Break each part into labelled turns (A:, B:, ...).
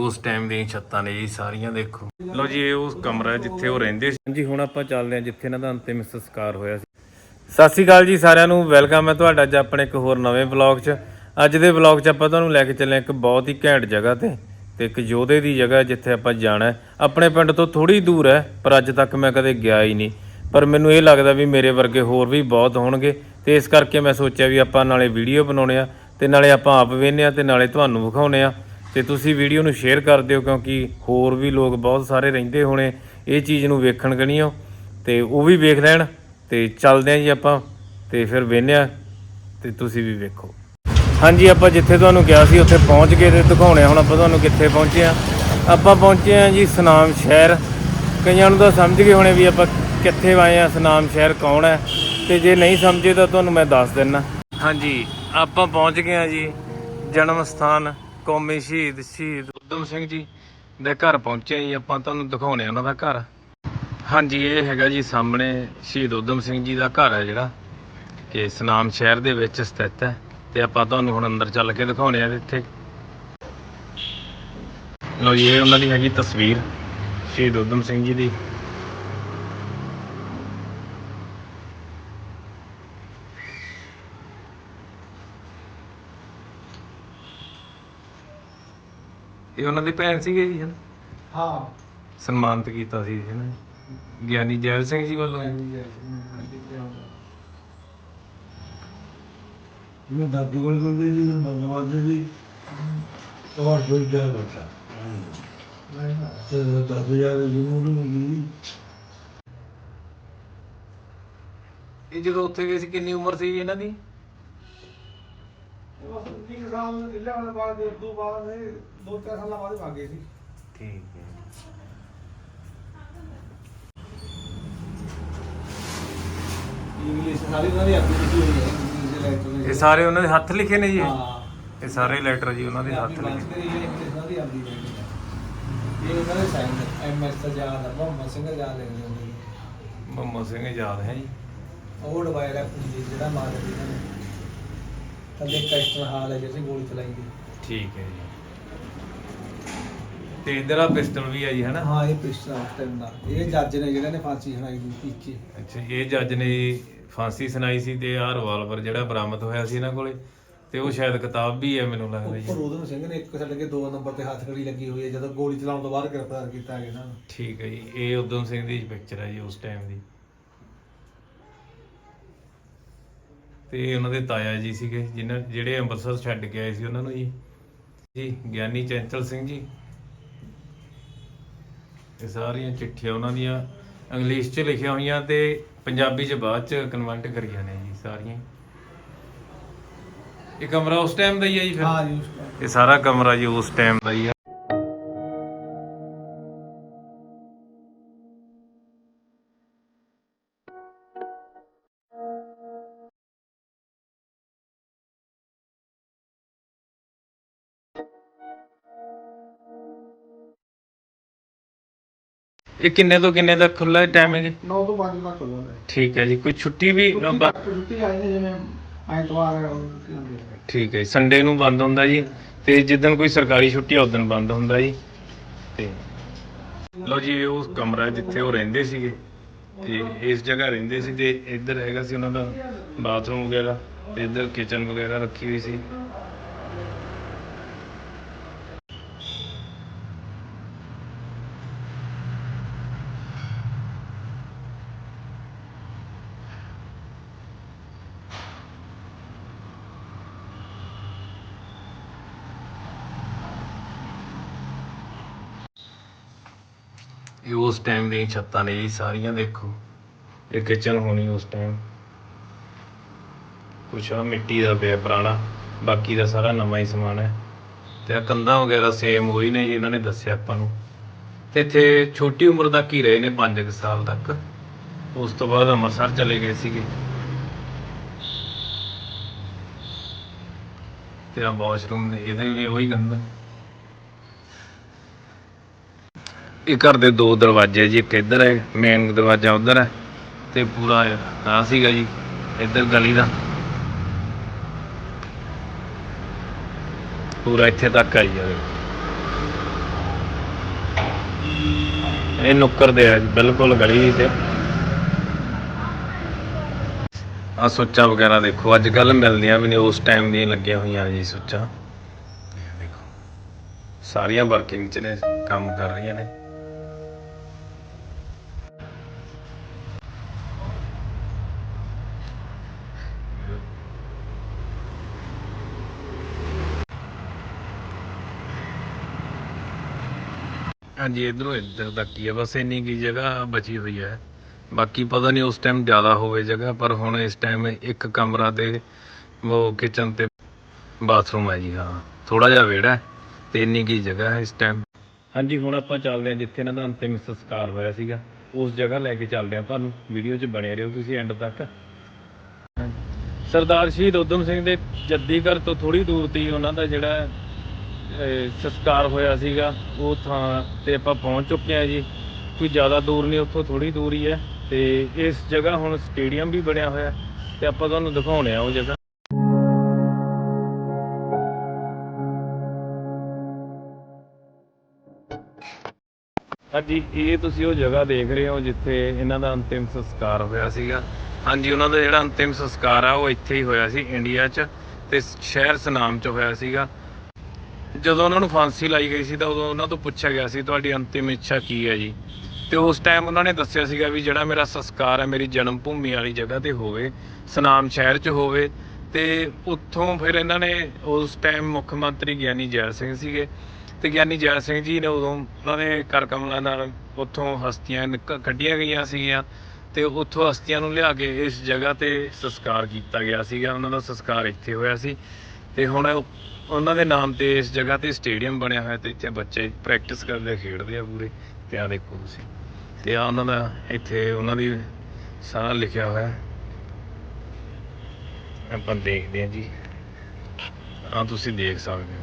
A: ਉਸ ਟਾਈਮ ਦੀਆਂ ਛੱਤਾਂ ਨੇ ਜੀ ਸਾਰੀਆਂ ਦੇਖੋ। ਲਓ ਜੀ ਇਹ ਉਹ ਕਮਰਾ ਹੈ ਜਿੱਥੇ ਉਹ ਰਹਿੰਦੇ ਸੀ। ਜੀ ਹੁਣ ਆਪਾਂ ਚੱਲਦੇ ਹਾਂ ਜਿੱਥੇ ਇਹਨਾਂ ਦਾ ਅੰਤਿਮ ਸੰਸਕਾਰ ਹੋਇਆ ਸੀ। ਸਤਿ ਸ਼੍ਰੀ ਅਕਾਲ ਜੀ ਸਾਰਿਆਂ ਨੂੰ ਵੈਲਕਮ ਹੈ ਤੁਹਾਡਾ ਅੱਜ ਆਪਣੇ ਇੱਕ ਹੋਰ ਨਵੇਂ ਵਲੌਗ 'ਚ। ਅੱਜ ਦੇ ਵਲੌਗ 'ਚ ਆਪਾਂ ਤੁਹਾਨੂੰ ਲੈ ਕੇ ਚੱਲੇ ਇੱਕ ਬਹੁਤ ਹੀ ਘੈਂਟ ਜਗ੍ਹਾ ਤੇ ਤੇ ਇੱਕ ਯੋਧੇ ਦੀ ਜਗ੍ਹਾ ਜਿੱਥੇ ਆਪਾਂ ਜਾਣਾ ਹੈ। ਆਪਣੇ ਪਿੰਡ ਤੋਂ ਥੋੜੀ ਦੂਰ ਹੈ ਪਰ ਅੱਜ ਤੱਕ ਮੈਂ ਕਦੇ ਗਿਆ ਹੀ ਨਹੀਂ। ਪਰ ਮੈਨੂੰ ਇਹ ਲੱਗਦਾ ਵੀ ਮੇਰੇ ਵਰਗੇ ਹੋਰ ਵੀ ਬਹੁਤ ਹੋਣਗੇ ਤੇ ਇਸ ਕਰਕੇ ਮੈਂ ਸੋਚਿਆ ਵੀ ਆਪਾਂ ਨਾਲੇ ਵੀਡੀਓ ਬਣਾਉਣੇ ਆ ਤੇ ਨਾਲੇ ਆਪਾਂ ਆਪ ਵੇਖਨੇ ਆ ਤੇ ਨਾਲੇ ਤੁਹਾਨੂੰ ਵਿਖਾਉਣੇ ਆ ਤੇ ਤੁਸੀਂ ਵੀਡੀਓ ਨੂੰ ਸ਼ੇਅਰ ਕਰ ਦਿਓ, ਕਿਉਂਕਿ ਹੋਰ ਵੀ ਲੋਕ ਬਹੁਤ ਸਾਰੇ ਰਹਿੰਦੇ ਹੋਣੇ, ਇਹ ਚੀਜ਼ ਨੂੰ ਵੇਖਣ ਗਣੀਓ ਤੇ ਉਹ ਵੀ ਵੇਖ ਲੈਣ, ਤੇ ਚੱਲਦੇ ਆਂ ਜੀ ਆਪਾਂ, ਤੇ ਫਿਰ ਵੇਖਨੇ ਆ, ਤੇ ਤੁਸੀਂ ਵੀ ਵੇਖੋ। ਹਾਂਜੀ, ਆਪਾਂ ਜਿੱਥੇ ਤੁਹਾਨੂੰ ਗਿਆ ਸੀ, ਉੱਥੇ ਪਹੁੰਚ ਗਏ ਤੇ ਦਿਖਾਉਣੇ ਆ, ਹੁਣ ਆਪਾਂ ਤੁਹਾਨੂੰ ਕਿੱਥੇ ਪਹੁੰਚੇ ਆ। ਆਪਾਂ ਪਹੁੰਚੇ ਆ ਜੀ ਸਨਾਮ ਸ਼ਹਿਰ। ਕਈਆਂ ਨੂੰ ਤਾਂ ਸਮਝ ਗਏ ਹੋਣੇ ਵੀ ਆਪਾਂ ਕਿੱਥੇ ਆਏ ਆ, ਸਨਾਮ ਸ਼ਹਿਰ ਕੌਣ ਹੈ, ਤੇ ਜੇ ਨਹੀਂ ਸਮਝੇ ਤਾਂ ਤੁਹਾਨੂੰ ਮੈਂ ਦੱਸ ਦਿੰਨਾ। ਹਾਂਜੀ, ਆਪਾਂ ਪਹੁੰਚ ਗਏ ਆ ਜੀ, ਜਨਮ ਸਥਾਨ ਕੌਮੀ ਸ਼ਹੀਦ ਸ਼ਹੀਦ। ਉਦਮ ਸਿੰਘ ਜੀ ਦੇ ਘਰ ਪਹੁੰਚੇ ਜੀ, ਆਪਾਂ ਤੁਹਾਨੂੰ ਦਿਖਾਉਣੇ ਉਹਨਾਂ ਦਾ ਘਰ। ਹਾਂਜੀ, ਇਹ ਹੈਗਾ ਜੀ ਸਾਹਮਣੇ ਸ਼ਹੀਦ ਉਦਮ ਸਿੰਘ ਜੀ ਦਾ ਘਰ ਹੈ ਜਿਹੜਾ, ਕਿ ਸਨਾਮ ਸ਼ਹਿਰ ਦੇ ਵਿੱਚ ਸਥਿਤ ਹੈ। ਤੇ ਆਪਾਂ ਤੁਹਾਨੂੰ ਹੁਣ ਅੰਦਰ ਚੱਲ ਕੇ ਦਿਖਾਉਣੇ ਆ ਇੱਥੇ। ਲੋ ਜੀ, ਇਹ ਉਹਨਾਂ ਦੀ ਹੈਗੀ ਤਸਵੀਰ, ਸ਼ਹੀਦ ਉਦਮ ਸਿੰਘ ਜੀ ਦੀ। ਇਹ ਉਹਨਾਂ ਦੀ ਭੈਣ ਸੀਗੇ ਜੀ ਹਨਾ
B: ਹਾਂ।
A: ਸਨਮਾਨਿਤ ਕੀਤਾ ਸੀ ਜੀ ਨਾ ਗਿਆਨੀ ਜੈਲ ਸਿੰਘ ਜੀ ਵੱਲੋਂ।
B: ਮੈਂ ਦਾਦੂ ਕੋਲ ਕੋਲ ਵੀ ਨਹੀਂ ਭਗਵਾਨ ਵੀ ਹੋਰ ਕੋਈ ਜਾ ਬਤਾ ਤੇ ਦਾਦੂ ਯਾਰ ਜੀ ਨੂੰ ਨਹੀਂ
A: ਇਹ ਜਦੋਂ ਉੱਥੇ ਗਏ ਸੀ ਕਿੰਨੀ ਉਮਰ ਸੀ ਜੀ ਇਹਨਾਂ ਦੀ?
B: ਇੱਕ ਸਾਲ ਇੱਲੇ ਵਾਲੇ ਬਾਅਦ ਦੇ ਦੋ ਬਾਅਦ ਦੇ ਦੋ ਚਾਰ ਸਾਲਾਂ ਬਾਅਦ ਭਾਗੇ ਸੀ।
A: ਠੀਕ ਹੈ।
B: ਇੰਗਲਿਸ਼ ਸਾਰੀ ਉਹਨਾਂ ਦੀ ਆਪਣੀ ਲਿਖੀ ਹੋਈ ਹੈ। ਇੰਗਲਿਸ਼ ਦੇ ਲੈਟਰ
A: ਇਹ ਸਾਰੇ ਉਹਨਾਂ ਦੇ ਹੱਥ ਲਿਖੇ ਨੇ ਜੀ? ਇਹ?
B: ਹਾਂ।
A: ਇਹ ਸਾਰੇ ਲੈਟਰ ਜੀ ਉਹਨਾਂ ਦੇ ਹੱਥ
B: ਆਪਣੀ
A: ਲਿਖੇ।
B: ਕਰੀ ਹੈ ਇੰਗਲਿਸ਼ ਨਾਲ ਦੀ ਆਪਦੀ ਲੈਂਗੁਏਜ ਹੈ। ਇਹ ਉਹਨਾਂ ਦੇ ਸਾਈਨ ਐਮ ਐਸ ਆਜ਼ਾਦ ਹੈ ਮੁਹੰਮਦ ਸਿੰਘ ਆਜ਼ਾਦ ਲਿਖਦੇ ਹੁੰਦੇ
A: ਮੁਹੰਮਦ ਸਿੰਘ ਯਾਦ ਹੈ ਜੀ।
B: ਉਹ ਡਵਾਇਰ ਹੈ ਜਿਹੜਾ ਮਾਰ ਨੇ ਥੱਲੇ ਕੈਸਟਰ ਹਾਲ ਹੈ ਜਿਸੇ ਗੋਲੀ ਚਲਾਈ ਗਈ
A: ਠੀਕ ਹੈ ਜੀ। ਤੇ ਇਧਰ ਆ ਪਿਸਟਲ ਵੀ ਹੈ ਜੀ ਹਨਾ
B: ਹਾਂ ਇਹ ਪਿਸਟਲ ਉਸ ਟਾਈਮ ਦਾ ਇਹ ਜੱਜ ਨੇ ਜਿਹੜੇ ਨੇ ਫਾਂਸੀ ਸੁਣਾਈ ਦੀ ਪੀਛੇ
A: ਅੱਛਾ ਇਹ ਜੱਜ ਨੇ ਫਾਂਸੀ ਸੁਣਾਈ ਸੀ ਤੇ ਆਹ ਰਿਵਾਲਵਰ ਜਿਹੜਾ ਬਰਾਮਦ ਹੋਇਆ ਸੀ ਇਹਨਾਂ ਕੋਲੇ ਤੇ ਉਹ ਸ਼ਾਇਦ ਕਿਤਾਬ ਵੀ ਹੈ ਮੈਨੂੰ ਲੱਗਦਾ
B: ਉੱਪਰ
A: ਜੀ
B: ਉਦਮ ਸਿੰਘ ਨੇ ਇੱਕ ਛੱਡ ਕੇ ਦੋ ਨੰਬਰ ਤੇ ਹੱਥ ਕੜੀ ਲੱਗੀ ਹੋਈ ਹੈ ਜਦੋਂ ਗੋਲੀ ਚਲਾਉਣ ਤੋਂ ਬਾਅਦ ਗ੍ਰਿਫਤਾਰ ਕੀਤਾ ਗਿਆ ਇਹਨਾਂ ਨੂੰ।
A: ਠੀਕ ਹੈ ਜੀ ਇਹ ਉਦਮ ਸਿੰਘ ਦੀ ਪਿਕਚਰ ਹੈ ਜੀ ਉਸ ਟਾਈਮ ਦੀ। ਤੇ ਉਹਨਾਂ ਦੇ ਤਾਇਆ ਜੀ ਸੀਗੇ ਜਿਨ੍ਹਾਂ ਜਿਹੜੇ ਅੰਮ੍ਰਿਤਸਰ ਛੱਡ ਕੇ ਆਏ ਸੀ ਉਹਨਾਂ ਨੂੰ ਜੀ। ਜੀ ਗਿਆਨੀ ਚੰਚਲ ਸਿੰਘ ਜੀ। ਇਹ ਸਾਰੀਆਂ ਚਿੱਠੀਆਂ ਉਹਨਾਂ ਦੀਆਂ ਇੰਗਲਿਸ਼ 'ਚ ਲਿਖੀਆਂ ਹੋਈਆਂ ਤੇ ਪੰਜਾਬੀ 'ਚ ਬਾਅਦ 'ਚ ਕਨਵਰਟ ਕਰੀਆਂ ਨੇ ਜੀ ਸਾਰੀਆਂ। ਇਹ ਕਮਰਾ ਉਸ ਟਾਈਮ ਦਾ ਹੀ ਹੈ ਜੀ ਫਿਰ?
B: ਹਾਂ ਜੀ ਉਸ time।
A: ਇਹ ਸਾਰਾ ਕਮਰਾ ਜੀ ਉਸ ਟਾਈਮ ਦਾ ਹੀ ਆ। ਇਹ ਕਿੰਨੇ ਤੋਂ ਕਿੰਨੇ ਤੱਕ ਖੁੱਲਾ ਟਾਈਮਿੰਗ
B: ਨੌ ਤੋਂ 5 ਤੱਕ ਹੁੰਦਾ ਹੈ।
A: ਠੀਕ ਹੈ ਜੀ ਕੋਈ ਛੁੱਟੀ ਵੀ ਬ-
B: ਛੁੱਟੀ ਆਈ ਨੇ ਜਿਵੇਂ ਐਤਵਾਰ ਕੀ ਹੁੰਦੀ ਹੈ।
A: ਠੀਕ ਹੈ ਸੰਡੇ ਨੂੰ ਬੰਦ ਹੁੰਦਾ ਜੀ ਤੇ ਜਿੱਦਣ ਕੋਈ ਸਰਕਾਰੀ ਛੁੱਟੀ ਆ ਉਦੋਂ ਬੰਦ ਹੁੰਦਾ ਜੀ। ਤੇ ਲਓ ਜੀ ਇਹ ਉਹ ਕਮਰਾ ਹੈ ਜਿੱਥੇ ਉਹ ਰਹਿੰਦੇ ਸੀਗੇ ਤੇ ਇਸ ਜਗ੍ਹਾ ਰਹਿੰਦੇ ਸੀ ਤੇ ਇੱਧਰ ਹੈਗਾ ਸੀ ਉਹਨਾਂ ਦਾ ਬਾਥਰੂਮ ਵਗੈਰਾ ਤੇ ਇੱਧਰ ਕਿਚਨ ਵਗੈਰਾ ਰੱਖੀ ਹੋਈ ਸੀ। ਇਹ ਉਸ ਟਾਈਮ ਦੀਆਂ ਛੱਤਾਂ ਨੇ ਜੀ ਸਾਰੀਆਂ ਦੇਖੋ। ਇਹ ਕਿਚਨ ਹੋਣੀ ਉਸ ਟਾਈਮ ਕੁਛ ਆ, ਮਿੱਟੀ ਦਾ ਪਿਆ ਪੁਰਾਣਾ, ਬਾਕੀ ਦਾ ਸਾਰਾ ਨਵਾਂ ਹੀ ਸਮਾਨ ਹੈ। ਤੇ ਆ ਕੰਧਾਂ ਵਗੈਰਾ ਸੇਮ ਉਹੀ ਨੇ ਜੀ, ਇਹਨਾਂ ਨੇ ਦੱਸਿਆ ਆਪਾਂ ਨੂੰ। ਤੇ ਇੱਥੇ ਛੋਟੀ ਉਮਰ ਤੱਕ ਹੀ ਰਹੇ ਨੇ 5 ਸਾਲ ਤੱਕ। ਉਸ ਤੋਂ ਬਾਅਦ ਅੰਮ੍ਰਿਤਸਰ ਚਲੇ ਗਏ ਸੀਗੇ। ਤੇ ਆ ਵਾਸ਼ਰੂਮ ਨੇ, ਇਹਦੇ ਵੀ ਉਹੀ ਗੰਦਾ। ਇਹ ਘਰ ਦੇ ਦੋ ਦਰਵਾਜ਼ੇ ਜੀ ਇੱਕ ਇੱਧਰ ਹੈ ਮੇਨ ਦਰਵਾਜ਼ਾ ਉਧਰ ਹੈ ਤੇ ਪੂਰਾ ਆ ਸੀਗਾ ਜੀ ਇੱਧਰ ਗਲੀ ਦਾ। ਪੂਰਾ ਇੱਥੇ ਤੱਕ ਆਈ ਜਾਵੇ ਇਹ ਨੁੱਕਰ ਦੇ ਆ ਜੀ, ਬਿਲਕੁਲ ਗਲੀ ਤੇ। ਆ ਸੁੱਚਾਂ ਵਗੈਰਾ ਦੇਖੋ ਅੱਜ ਕੱਲ ਮਿਲਦੀਆਂ ਵੀ ਨਹੀਂ ਉਸ ਟਾਈਮ ਦੀਆਂ ਲੱਗੀਆਂ ਹੋਈਆਂ ਜੀ ਸੁੱਚਾਂ। ਦੇਖੋ ਸਾਰੀਆਂ ਵਰਕਿੰਗ ਚ ਨੇ ਕੰਮ ਕਰ ਰਹੀਆਂ ਨੇ। ਹਾਂਜੀ, ਇਧਰੋਂ ਇੱਧਰ ਤੱਕ ਹੀ ਹੈ ਬਸ ਇੰਨੀ ਕੀ ਜਗ੍ਹਾ ਬਚੀ ਹੋਈ ਹੈ। ਬਾਕੀ ਪਤਾ ਨਹੀਂ ਉਸ ਟਾਈਮ ਜ਼ਿਆਦਾ ਹੋਵੇ ਜਗ੍ਹਾ, ਪਰ ਹੁਣ ਇਸ ਟਾਈਮ ਇੱਕ ਕਮਰਾ ਤੇ ਉਹ ਕਿਚਨ ਤੇ ਬਾਥਰੂਮ ਹੈ ਜੀ, ਹਾਂ। ਥੋੜਾ ਜਿਹਾ ਵਿਹੜਾ ਤੇ ਇੰਨੀ ਕੀ ਜਗ੍ਹਾ ਹੈ ਇਸ ਟਾਈਮ ਹਾਂਜੀ, ਹੁਣ ਆਪਾਂ ਚੱਲਦੇ ਹਾਂ ਜਿੱਥੇ ਇਹਨਾਂ ਦਾ ਅੰਤਿਮ ਸੰਸਕਾਰ ਹੋਇਆ ਸੀਗਾ, ਉਸ ਜਗ੍ਹਾ ਲੈ ਕੇ ਚੱਲਦੇ ਹਾਂ ਤੁਹਾਨੂੰ ਵੀਡੀਓ 'ਚ ਬਣੇ ਰਹੋ ਤੁਸੀਂ ਐਂਡ ਤੱਕ। ਸਰਦਾਰ ਸ਼ਹੀਦ ਉਦਮ ਸਿੰਘ ਦੇ ਜੱਦੀ ਘਰ ਤੋਂ ਥੋੜੀ ਦੂਰ ਤੇ ਹੀ ਉਹਨਾਂ ਦਾ ਜਿਹੜਾ ਸੰਸਕਾਰ ਹੋਇਆ ਸੀਗਾ, ਉਹ ਥਾਂ ਤੇ ਆਪਾਂ ਪਹੁੰਚ ਚੁੱਕੇ ਹਾਂ ਜੀ। ਕੋਈ ਜ਼ਿਆਦਾ ਦੂਰ ਨਹੀਂ, ਉੱਥੋਂ ਥੋੜੀ ਦੂਰ ਹੀ ਹੈ। ਤੇ ਇਸ ਜਗ੍ਹਾ ਹੁਣ ਸਟੇਡੀਅਮ ਵੀ ਬਣਿਆ ਹੋਇਆ ਤੇ ਆਪਾਂ ਤੁਹਾਨੂੰ ਦਿਖਾਉਣੇ ਆ ਉਹ ਜਗ੍ਹਾ। ਹਾਂਜੀ, ਇਹ ਤੁਸੀਂ ਉਹ ਜਗ੍ਹਾ ਦੇਖ ਰਹੇ ਹੋ ਜਿੱਥੇ ਇਹਨਾਂ ਦਾ ਅੰਤਿਮ ਸੰਸਕਾਰ ਹੋਇਆ ਸੀਗਾ। ਹਾਂਜੀ, ਉਹਨਾਂ ਦਾ ਜਿਹੜਾ ਅੰਤਿਮ ਸੰਸਕਾਰ ਆ, ਉਹ ਇੱਥੇ ਹੀ ਹੋਇਆ ਸੀ, ਇੰਡੀਆ 'ਚ। ਤੇ ਸ਼ਹਿਰ ਸਨਾਮ 'ਚ ਹੋਇਆ ਸੀਗਾ। ਜਦੋਂ ਉਹਨਾਂ ਨੂੰ ਫਾਂਸੀ ਲਾਈ ਗਈ ਸੀ ਤਾਂ ਉਦੋਂ ਉਹਨਾਂ ਤੋਂ ਪੁੱਛਿਆ ਗਿਆ ਸੀ, ਤੁਹਾਡੀ ਅੰਤਿਮ ਇੱਛਾ ਕੀ ਹੈ ਜੀ? ਤੇ ਉਸ ਟਾਈਮ ਉਹਨਾਂ ਨੇ ਦੱਸਿਆ ਸੀਗਾ ਵੀ ਜਿਹੜਾ ਮੇਰਾ ਸੰਸਕਾਰ ਹੈ, ਮੇਰੀ ਜਨਮ ਭੂਮੀ ਵਾਲੀ ਜਗ੍ਹਾ ਤੇ ਹੋਵੇ, ਸਨਾਮ ਸ਼ਹਿਰ 'ਚ ਹੋਵੇ। ਤੇ ਉੱਥੋਂ ਫਿਰ ਇਹਨਾਂ ਨੇ ਉਸ ਟਾਈਮ ਮੁੱਖ ਮੰਤਰੀ ਗਿਆਨੀ ਜੈਲ ਸਿੰਘ ਸੀਗੇ। ਤੇ ਗਿਆਨੀ ਜੈਲ ਸਿੰਘ ਜੀ ਨੇ ਉਦੋਂ ਉਹਨਾਂ ਦੇ ਕਰ ਕਮਲਾਂ ਨਾਲ ਉੱਥੋਂ ਹਸਤੀਆਂ ਨਿਕ- ਕੱਢੀਆਂ ਗਈਆਂ ਸੀਗੀਆਂ ਤੇ ਉੱਥੋਂ ਹਸਤੀਆਂ ਨੂੰ ਲਿਆ ਕੇ ਇਸ ਜਗ੍ਹਾ ਤੇ ਸੰਸਕਾਰ ਕੀਤਾ ਗਿਆ ਸੀਗਾ। ਉਹਨਾਂ ਦਾ ਸੰਸਕਾਰ ਇੱਥੇ ਹੋਇਆ ਸੀ। ਤੇ ਹੁਣ ਉਹਨਾਂ ਦੇ ਨਾਮ ਤੇ ਇਸ ਜਗ੍ਹਾ ਤੇ ਸਟੇਡੀਅਮ ਬਣਿਆ ਹੋਇਆ ਤੇ ਇੱਥੇ ਬੱਚੇ ਪ੍ਰੈਕਟਿਸ ਕਰਦੇ ਆ, ਖੇਡਦੇ ਆ ਪੂਰੇ। ਤੇ ਆ ਦੇਖੋ ਤੁਸੀਂ। ਤੇ ਆ ਉਹਨਾਂ ਦਾ ਇੱਥੇ ਉਹਨਾਂ ਦੀ ਸਾਰਾ ਲਿਖਿਆ ਹੋਇਆ। ਆਪਾਂ ਦੇਖਦੇ ਹਾਂ ਜੀ। ਆ ਤੁਸੀਂ ਦੇਖ ਸਕਦੇ ਹੋ।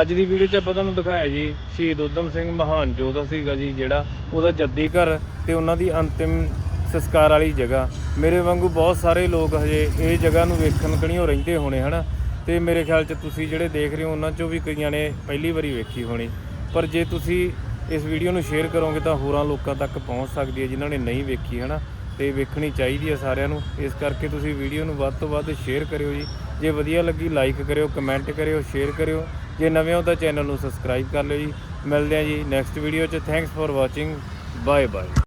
A: ਅੱਜ ਦੀ ਵੀਡੀਓ 'ਚ ਆਪਾਂ ਤੁਹਾਨੂੰ ਦਿਖਾਇਆ ਜੀ, ਸ਼ਹੀਦ ਉਦਮ ਸਿੰਘ ਮਹਾਨ ਯੋਧਾ ਸੀਗਾ ਜੀ, ਜਿਹੜਾ ਉਹਦਾ ਜੱਦੀ ਘਰ ਤੇ ਉਹਨਾਂ ਦੀ ਅੰਤਿਮ ਸੰਸਕਾਰ ਵਾਲੀ ਜਗ੍ਹਾ। ਮੇਰੇ ਵਾਂਗੂ ਬਹੁਤ ਸਾਰੇ ਲੋਕ ਹਜੇ ਇਹ ਜਗ੍ਹਾ ਨੂੰ ਵੇਖਣ ਕਣੀਓ ਰਹਿੰਦੇ ਹੋਣੇ, ਹਨਾ? ਤੇ ਮੇਰੇ ਖਿਆਲ 'ਚ ਤੁਸੀਂ ਜਿਹੜੇ ਦੇਖ ਰਹੇ ਹੋ, ਉਹਨਾਂ 'ਚੋਂ ਵੀ ਕਈਆਂ ਨੇ ਪਹਿਲੀ ਵਾਰੀ ਵੇਖੀ ਹੋਣੀ। ਪਰ ਜੇ ਤੁਸੀਂ ਇਸ ਵੀਡੀਓ ਨੂੰ ਸ਼ੇਅਰ ਕਰੋਗੇ ਤਾਂ ਹੋਰਾਂ ਲੋਕਾਂ ਤੱਕ ਪਹੁੰਚ ਸਕਦੀ ਹੈ ਜਿਨ੍ਹਾਂ ਨੇ ਨਹੀਂ ਵੇਖੀ, ਹਨਾ? ਤੇ ਵੇਖਣੀ ਚਾਹੀਦੀ ਹੈ ਸਾਰਿਆਂ ਨੂੰ। ਇਸ ਕਰਕੇ ਤੁਸੀਂ ਵੀਡੀਓ ਨੂੰ ਵੱਧ ਤੋਂ ਵੱਧ ਸ਼ੇਅਰ ਕਰਿਓ ਜੀ। ਜੇ ਵਧੀਆ ਲੱਗੀ ਲਾਈਕ ਕਰਿਓ ਕਮੈਂਟ ਕਰਿਓ ਸ਼ੇਅਰ ਕਰਿਓ। ਜੇ ਨਵੇਂ ਹੋ ਤਾਂ ਚੈਨਲ ਨੂੰ ਸਬਸਕ੍ਰਾਈਬ ਕਰ ਲਿਓ ਜੀ। ਮਿਲਦੇ ਹਾਂ ਜੀ ਨੈਕਸਟ ਵੀਡੀਓ 'ਚ। Thanks for watching bye bye